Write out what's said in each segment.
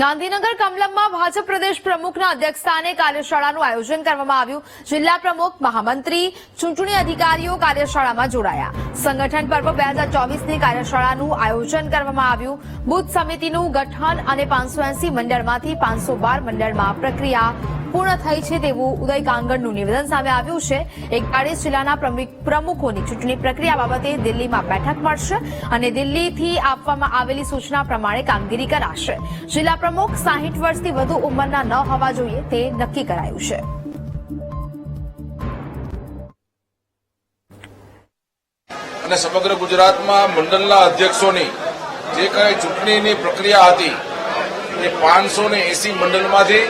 ગાંધીનગર કમલમમાં ભાજપ પ્રદેશ પ્રમુખના અધ્યક્ષસ્થાને કાર્યશાળાનું આયોજન કરવામાં આવ્યું. જિલ્લા પ્રમુખ, મહામંત્રી, ચૂંટણી અધિકારીઓ કાર્યશાળામાં જોડાયા. સંગઠન પર્વ બે હજાર ચોવીસની કાર્યશાળાનું આયોજન કરવામાં આવ્યું. બુથ સમિતિનું ગઠન અને પાંચસો એસી મંડળમાંથી પાંચસો બાર મંડળમાં પ્રક્રિયા પૂર્ણ થઈ છે તેવું ઉદય કાંગડનું નિવેદન સામે આવ્યું છે. એકતાળીસ જિલ્લાના પ્રમુખોની ચૂંટણી પ્રક્રિયા બાબતે દિલ્હીમાં બેઠક મળશે અને દિલ્હીથી આપવામાં આવેલી સૂચના પ્રમાણે કામગીરી કરાશે. જિલ્લા પ્રમુખ સાહીઠ વર્ષથી વધુ ઉંમરના ન હોવા જોઈએ તે નક્કી કરાયું છે. અને સમગ્ર ગુજરાતમાં મંડળના અધ્યક્ષોની જે કંઈ ચૂંટણીની પ્રક્રિયા હતી, એ પાંચસો ને એસી મંડળમાંથી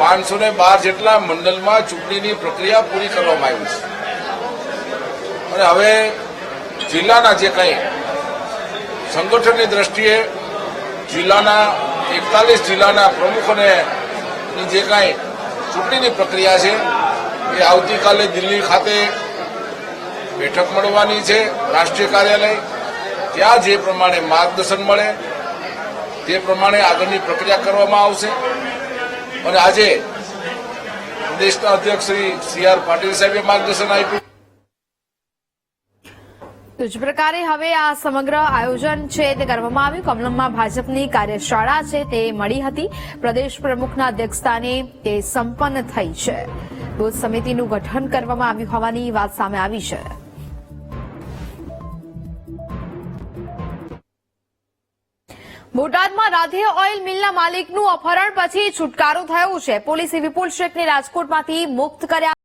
પાંચસો ને બાર જેટલા મંડળમાં ચૂંટણીની પ્રક્રિયા પૂરી કરવામાં આવી છે. અને હવે જિલ્લાના જે કંઈ સંગઠનની દ્રષ્ટિએ જિલ્લાના એકતાલીસ જિલ્લાના પ્રમુખોને જે કાંઈ ચૂંટણીની પ્રક્રિયા છે, એ આવતીકાલે દિલ્હી ખાતે બેઠક મળવાની છે, રાષ્ટ્રીય કાર્યાલય. ત્યાં જે પ્રમાણે માર્ગદર્શન મળે, તે પ્રમાણે આગળની પ્રક્રિયા કરવામાં આવશે. અને આજે પ્રદેશના અધ્યક્ષ શ્રી સી આર પાટીલ સાહેબે માર્ગદર્શન આપ્યું. તો જ પ્રકારે હવે આ સમગ્ર આયોજન છે તે કરવામાં આવ્યું. કમલમમાં ભાજપની કાર્યશાળા છે તે મળી હતી. પ્રદેશ પ્રમુખના અધ્યક્ષસ્થાને તે સંપન્ન થઈ છે. બુથ સમિતિનું ગઠન કરવામાં આવ્યું હોવાની વાત સામે આવી છે. બોટાદમાં રાધે ઓઇલ મિલના માલિકનું અપહરણ પછી છુટકારો થયો છે. પોલીસે વિપુલ શેખને રાજકોટમાંથી મુક્ત કર્યા.